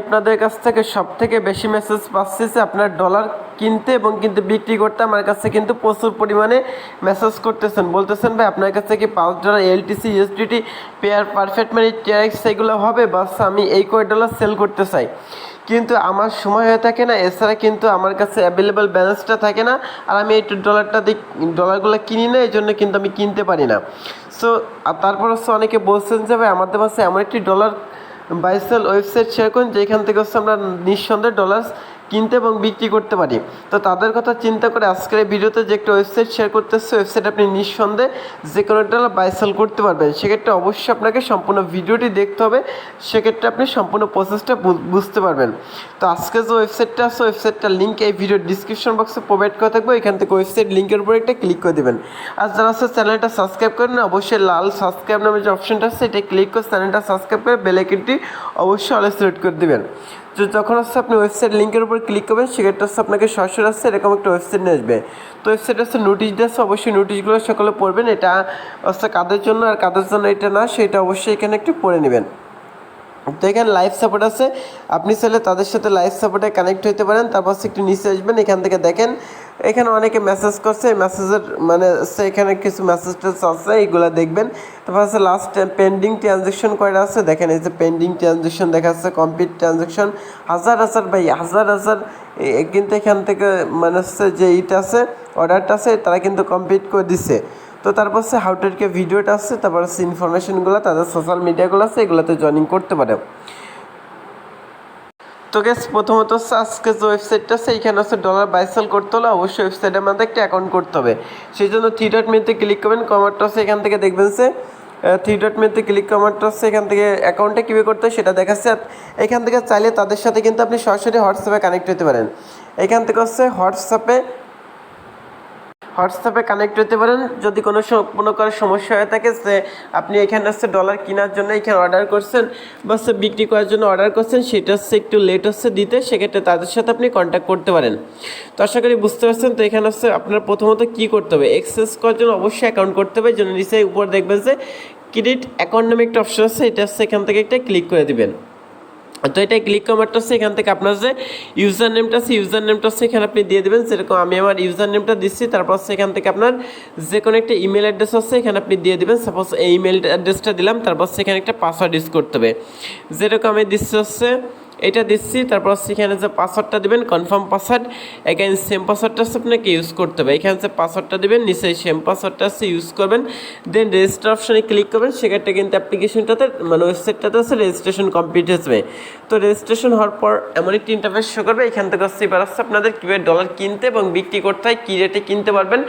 আপনাদের কাছ থেকে সব থেকে বেশি মেসেজ পাচ্ছি যে আপনার ডলার কিনতে এবং কিন্তু বিক্রি করতে আমার কাছে কিন্তু প্রচুর পরিমাণে মেসেজ করতেছেন। বলতেছেন, ভাই, আপনার কাছে কি পাঁচ dollar LTC USDT pair perfect মানে টিআরএক্স সেগুলো হবে? বাস, আমি এই কয় ডলার সেল করতে চাই। কিন্তু আমার সময় হয়ে থাকে না, এছাড়া কিন্তু আমার কাছে অ্যাভেলেবেল ব্যালেন্সটা থাকে না, আর আমি এই ডলারটা ডলারগুলো কিনি না এই জন্য কিন্তু আমি কিনতে পারি না। সো তারপর হচ্ছে অনেকে বলছেন যে, ভাই, আমাদের কাছে এমন একটি ডলার বাইসেল ওয়েবসাইট শেয়ার করুন যেখান থেকে হচ্ছে আমরা নিঃসন্দেহে ডলার কিনতে এবং বিক্রি করতে পারি। তো তাদের কথা চিন্তা করে আজকের এই ভিডিওতে যে একটা ওয়েবসাইট শেয়ার করতেছে ওয়েবসাইট আপনি নিঃসন্দেহে যে কোনো ডলার বাইসেল করতে পারবেন। সেক্ষেত্রে অবশ্যই আপনাকে সম্পূর্ণ ভিডিওটি দেখতে হবে। সেক্ষেত্রে আপনি সম্পূর্ণ প্রসেসটা বুঝতে পারবেন। তো আজকে যে ওয়েবসাইটটা আছে ওয়েবসাইটটার লিঙ্ক এই ভিডিওর ডিসক্রিপশন বক্সে প্রোভাইড করে থাকব। এখান থেকে ওয়েবসাইট লিঙ্কের উপরে একটা ক্লিক করে দেবেন। আর যারা আছে চ্যানেলটা সাবস্ক্রাইব করেন অবশ্যই লাল সাবস্ক্রাইব নামে যে অপশনটা আছে এটা ক্লিক করে চ্যানেলটা সাবস্ক্রাইব করে বেলাইকনটি অবশ্যই অলে সিলেক্ট করে দেবেন। তো যখন হচ্ছে আপনি ওয়েবসাইট লিঙ্কের উপর ক্লিক করবেন, সেক্ষেত্রে হচ্ছে আপনাকে সরাসরি আসছে এরকম একটা ওয়েবসাইট নিয়ে আসবে। তো ওয়েবসাইট হচ্ছে নোটিশ দিয়েছে অবশ্যই নোটিশগুলো সকলে পড়বেন। এটা হচ্ছে কাদের জন্য আর কাদের জন্য এটা না, সেটা অবশ্যই এখানে একটু পড়ে নেবেন। তো এখানে লাইভ সাপোর্ট আছে। আপনি চাইলে তাদের সাথে লাইভ সাপোর্টে কানেক্ট হইতে পারেন। তারপর একটু নিচে আসবেন, এখান থেকে দেখেন। এখানে অনেকে মেসেজ করছে, এই মেসেজের মানে এখানে কিছু মেসেজ আছে, এইগুলো দেখবেন। তারপর হচ্ছে লাস্ট পেন্ডিং ট্রানজেকশন কয়টা আছে? দেখেন এই যে পেন্ডিং ট্রানজ্যাকশন দেখাচ্ছে কমপ্লিট ট্রানজেকশন হাজার হাজার ভাই, হাজার হাজার। কিন্তু এখান থেকে মানে হচ্ছে যে ইটা আছে অর্ডারটা আছে, তারা কিন্তু কমপ্লিট করে দিছে। তো তারপর হচ্ছে হাউটেরকে ভিডিওটা আছে, তারপর হচ্ছে ইনফরমেশনগুলো তাদের সোশ্যাল মিডিয়াগুলো আছে, এগুলোতে জয়েনিং করতে পারে। তো গেস প্রথমত হচ্ছে আজকে যে ওয়েবসাইটটা আছে এইখানে হচ্ছে ডলার বাইসেল করতে হলে অবশ্যই ওয়েবসাইটের মধ্যে একটা অ্যাকাউন্ট করতে হবে। সেই জন্য থ্রি ডট মেতে ক্লিক করবেন কমারটা হচ্ছে এখান থেকে দেখবেন যে থ্রি ডট মেতে ক্লিক কমারটা হচ্ছে এখান থেকে অ্যাকাউন্টটা কীভাবে করতে হয় সেটা দেখাচ্ছে। এখান থেকে চাইলে তাদের সাথে কিন্তু আপনি সরাসরি হোয়াটসঅ্যাপে কানেক্ট হতে পারেন। এখান থেকে হচ্ছে হোয়াটসঅ্যাপে হোয়াটসঅ্যাপে কানেক্ট হতে পারেন। যদি কোনো স- কোনো কারও সমস্যা হয়ে থাকে যে আপনি এখানে হচ্ছে ডলার কেনার জন্য এখানে অর্ডার করছেন বা সে বিক্রি করার জন্য অর্ডার করছেন, সেটা হচ্ছে একটু লেট হচ্ছে দিতে, সেক্ষেত্রে তাদের সাথে আপনি কন্ট্যাক্ট করতে পারেন। তো আশা করি বুঝতে পারছেন, তো এখানে হচ্ছে আপনার প্রথমত কী করতে হবে? এক্সেস করার জন্য অবশ্যই অ্যাকাউন্ট করতে হবে জন্য নিচে উপর দেখবেন যে ক্রেডিট অ্যাকাউন্ট নামে একটা অপশন আছে, এটা হচ্ছে এখান থেকে একটা ক্লিক করে দিবেন। তো এটাই ক্লিক কমেন্ট হচ্ছে এখান থেকে আপনার যে ইউজার নেমটা আছে ইউজার নেমটা হচ্ছে এখানে আপনি দিয়ে দেবেন। যেরকম আমি আমার ইউজার নেমটা দিচ্ছি, তারপর হচ্ছে এখান থেকে আপনার যে কোনো একটা ইমেল অ্যাড্রেস আছে, এখানে আপনি দিয়ে দেবেন। সাপোজ এই ইমেল অ্যাড্রেসটা দিলাম, তারপর সেখানে একটা পাসওয়ার্ড ইউজ করতে হবে। যেরকম আমি দিচ্ছি হচ্ছে এটা দিচ্ছি, তারপর সেখানে যে পাসওয়ার্ডটা দেবেন কনফার্ম পাসওয়ার্ড এখানে সেম পাসওয়ার্ডটা হচ্ছে আপনাকে ইউজ করতে হবে। এখানে যে পাসওয়ার্ডটা দেবেন, নিচে সেম পাসওয়ার্ডটা হচ্ছে ইউজ করবেন। দেন রেজিস্টার অপশানে ক্লিক করবেন, সেক্ষেত্রে কিন্তু অ্যাপ্লিকেশনটাতে মানে ওয়েবসাইটটাতে হচ্ছে রেজিস্ট্রেশন কমপ্লিট হয়ে তো রেজিস্ট্রেশন হওয়ার পর এমন একটি ইন্টারফেস শো করবে, এখান থেকে হচ্ছে এবার হচ্ছে আপনাদের কীভাবে ডলার কিনতে এবং বিক্রি করতে হয়, কী রেটে কিনতে পারবেন,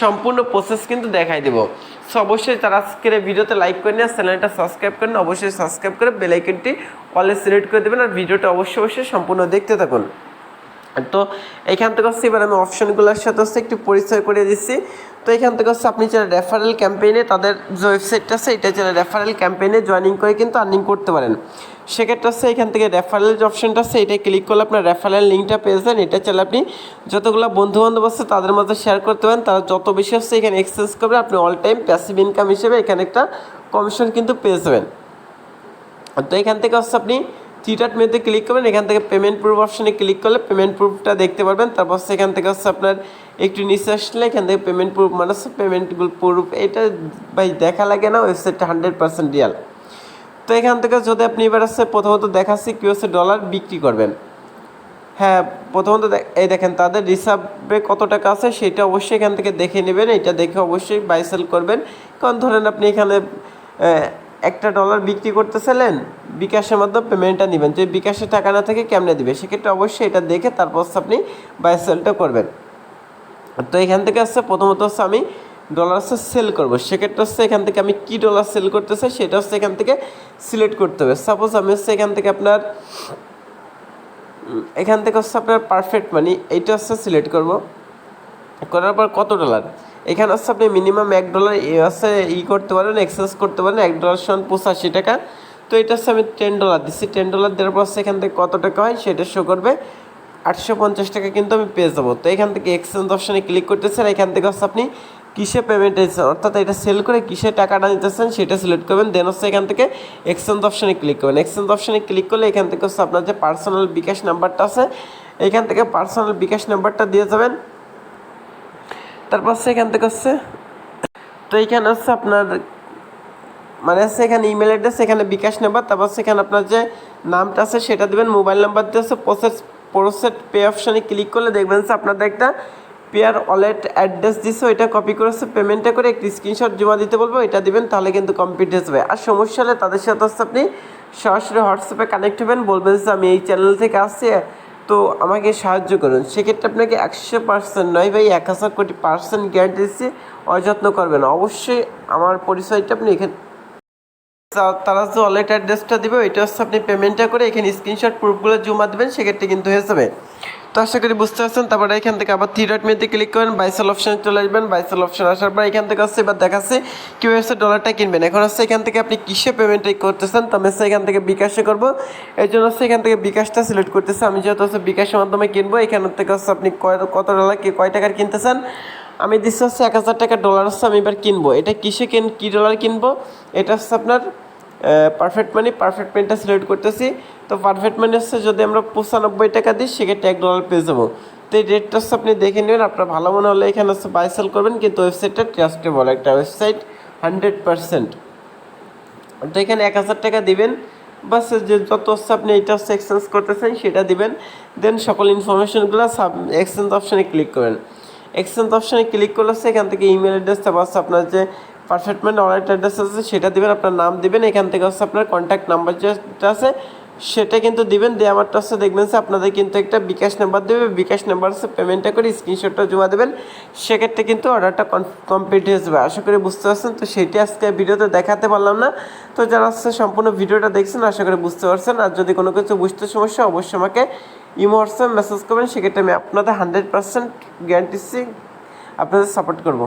সম্পূর্ণ প্রসেস কিন্তু দেখাই দেবো। সো অবশ্যই তারা আজকের ভিডিওতে লাইক করে নিয়ে চ্যানেলটা সাবস্ক্রাইব করেন অবশ্যই সাবস্ক্রাইব করে বেলাইকনটি অলে সিলেক্ট করে দেবেন আর ভিডিওটা অবশ্যই অবশ্যই সম্পূর্ণ দেখতে থাকুন। তো এখান থেকে হচ্ছে এবার আমি অপশনগুলোর সাথে হচ্ছে একটু পরিচয় করে দিচ্ছি। তো এখান থেকে হচ্ছে আপনি যারা রেফারেল ক্যাম্পেইনে তাদের যে ওয়েবসাইটটা আছে, এটা যারা রেফারেল ক্যাম্পেইনে জয়েনিং করে কিন্তু আর্নিং করতে পারেন। সেক্ষেত্রে হচ্ছে এখান থেকে রেফারেল যে অপশনটা আছে, এটা ক্লিক করলে আপনার রেফারেল লিঙ্কটা পেয়ে যান এটা চাইলে আপনি যতগুলো বন্ধু বান্ধব আছে তাদের মধ্যে শেয়ার করতে পারেন। তারা যত বেশি হচ্ছে এখানে এক্সচেঞ্জ করবে, আপনি অল টাইম প্যাসিভ ইনকাম হিসেবে এখানে একটা কমিশন কিন্তু পেয়ে যাবেন। তো এখান থেকে হচ্ছে আপনি থ্রিটার মেতে ক্লিক করবেন, এখান থেকে পেমেন্ট প্রুফ অপশানে ক্লিক করলে পেমেন্ট প্রুফটা দেখতে পারবেন। তারপর সেখান থেকে হচ্ছে আপনার একটু নিচে আসলে এখান থেকে পেমেন্ট প্রুফ মানে হচ্ছে পেমেন্টগুলো প্রুফ এটা ভাই দেখা লাগে না ওয়েবসাইটটা হান্ড্রেড পার্সেন্ট রিয়াল তো এখান থেকে যদি আপনি এবার হচ্ছে প্রথমত দেখাচ্ছি কী হচ্ছে ডলার বিক্রি করবেন। হ্যাঁ প্রথমত এই দেখেন, তাদের রিসার্ভে কত টাকা আছে সেটা অবশ্যই এখান থেকে দেখে নেবেন, এটা দেখে অবশ্যই বাইসেল করবেন। কারণ ধরেন আপনি এখানে একটা ডলার বিক্রি করতে চাইলেন বিকাশের মাধ্যমে পেমেন্টটা নেবেন। যদি বিকাশে টাকা না থাকে, কেমনে দিবে? সেক্ষেত্রে অবশ্যই এটা দেখে তারপর আপনি বাই সেলটা করবেন। তো এখান থেকে হচ্ছে প্রথমত হচ্ছে আমি ডলার হচ্ছে সেল করব। সেক্ষেত্রে হচ্ছে এখান থেকে আমি কী ডলার সেল করতে চাই, সেটা হচ্ছে এখান থেকে সিলেক্ট করতে হবে। সাপোজ আমি হচ্ছে এখান থেকে আপনার এখান থেকে হচ্ছে আপনার পারফেক্ট মানি এইটা হচ্ছে সিলেক্ট করব। করার পর কত ডলার এখানে হচ্ছে আপনি মিনিমাম এক ডলার হচ্ছে ই করতে পারেন এক্সচেঞ্জ করতে পারেন, এক ডলার সমান পঁচাশি টাকা। তো এটা হচ্ছে আমি টেন ডলার দিচ্ছি টেন ডলার দেওয়ার পর এখান থেকে কত টাকা হয় সেটা শো করবে। আটশো পঞ্চাশ টাকা কিন্তু আমি পেয়ে যাব। তো এখান থেকে এক্সচেঞ্জ অপশানে ক্লিক করতেছেন, এখান থেকে হচ্ছে আপনি কিসে পেমেন্ট এসেছে অর্থাৎ এটা সেল করে কিসে টাকাটা নিতেছেন সেটা সিলেক্ট করবেন দেন হচ্ছে এখান থেকে এক্সচেঞ্জ অপশানে ক্লিক করবেন। এক্সচেঞ্জ অপশানে ক্লিক করলে এখান থেকে হচ্ছে আপনার যে পার্সোনাল বিকাশ নাম্বারটা আছে, এখান থেকে পার্সোনাল বিকাশ নাম্বারটা দিয়ে যাবেন। তারপর এখান থেকে হচ্ছে, তো এইখানে হচ্ছে আপনার মানে হচ্ছে এখানে ইমেল অ্যাড্রেস এখানে বিকাশ নাম্বার, তারপর সেখানে আপনার যে নামটা আছে সেটা দেবেন মোবাইল নাম্বার দিয়ে হচ্ছে প্রসেস প্রসেস পে অপশানে ক্লিক করলে দেখবেন যে আপনাদের একটা পেয়ার ওয়ালেট অ্যাড্রেস দিছে, ওইটা কপি করে হচ্ছে পেমেন্টটা করে একটি স্ক্রিনশট জমা দিতে বলব এটা দিবেন, তাহলে কিন্তু কমপ্লিট হয়ে যাবে। আর সমস্যা হলে তাদের সাথে হচ্ছে আপনি সরাসরি হোয়াটসঅ্যাপে কানেক্ট হবেন, বলবেন যে আমি এই চ্যানেল থেকে আসছি তো আমাকে সাহায্য করুন। সেক্ষেত্রে আপনাকে একশো পার্সেন্ট নয় ভাই, এক হাজার কোটি পার্সেন্ট গ্যারান্টি দিচ্ছি, অযত্ন করবেন অবশ্যই আমার পরিচয়টা আপনি এখানে তারা যে ওয়ালেট অ্যাড্রেসটা দেবে, ওইটা হচ্ছে আপনি পেমেন্টটা করে এখানে স্ক্রিনশট প্রুফগুলো জমা দেবেন, সেক্ষেত্রে কিন্তু হয়ে যাবে। তো আশা করি বুঝতে পারছেন, তারপরে এখান থেকে আবার থ্রি ডট মেতে ক্লিক করেন বাইসেল অপশানে চলে আসবেন। বাইসেল অপশন আসার পর এখান থেকে হচ্ছে এবার দেখাচ্ছে কীভাবে হচ্ছে ডলারটা কিনবেন। এখন হচ্ছে এখান থেকে আপনি কিসে পেমেন্টটা করতেছেন, তো আমি হচ্ছে এখান থেকে বিকাশে করব। এই জন্য হচ্ছে এখান থেকে বিকাশটা সিলেক্ট করতেছে। আমি যেহেতু হচ্ছে বিকাশের মাধ্যমে কিনবো, এখান থেকে হচ্ছে আপনি কত ডলার কয় টাকার কিনতেছেন, আমি দিচ্ছি হচ্ছে এক হাজার টাকা ডলার হচ্ছে আমি এবার কিনবো। এটা কিসে কিন, কী ডলার কিনবো? এটা হচ্ছে আপনার পারফেক্ট মানি পারফেক্ট মানিটা সিলেক্ট করতেছি। তো পারফেক্ট হচ্ছে যদি আমরা পঁচানব্বই টাকা দিই, সেক্ষেত্রে এক ডলার পেয়ে যাব। তো এই রেটটা হচ্ছে আপনি দেখে নেবেন, আপনার ভালো মনে হলে এখানে হচ্ছে বাই সেল করবেন, কিন্তু ওয়েবসাইটটা ট্রাস্টেবল একটা ওয়েবসাইট হান্ড্রেড পারসেন্ট তো এখানে এক হাজার টাকা দিবেন, বাস যে যত হচ্ছে আপনি এটা হচ্ছে এক্সচেঞ্জ করতেছেন সেটা দিবেন। দেন সকল ইনফরমেশনগুলো সাব এক্সচেঞ্জ অপশানে ক্লিক করেন এক্সচেঞ্জ অপশানে ক্লিক করলে হচ্ছে এখান থেকে ইমেল অ্যাড্রেসটা বাস আপনার যে পারফেক্ট মানে ওয়ালেট অ্যাড্রেস আছে, সেটা দিবেন, আপনার নাম দিবেন, এখান থেকে হচ্ছে আপনার কন্ট্যাক্ট নাম্বার যেটা আছে সেটা কিন্তু দিবেন দিয়ে আমারটা হচ্ছে দেখবেন যে আপনাদের কিন্তু একটা বিকাশ নাম্বার দেবে, বিকাশ নাম্বার পেমেন্টটা করে স্ক্রিনশটটা জমা দেবেন। সেক্ষেত্রে কিন্তু অর্ডারটা কমপ্লিট হয়ে যাবে। আশা করি বুঝতে পারছেন, তো সেটি আজকে ভিডিওতে দেখাতে পারলাম না। তো যারা হচ্ছে সম্পূর্ণ ভিডিওটা দেখছেন, আশা করি বুঝতে পারছেন। আর যদি কোনো কিছু বুঝতে সমস্যা, অবশ্যই আমাকে ইমো মেসেজ করবেন। সেক্ষেত্রে আমি আপনাদের হান্ড্রেড পার্সেন্ট গ্যারান্টি আপনাদের সাপোর্ট করব।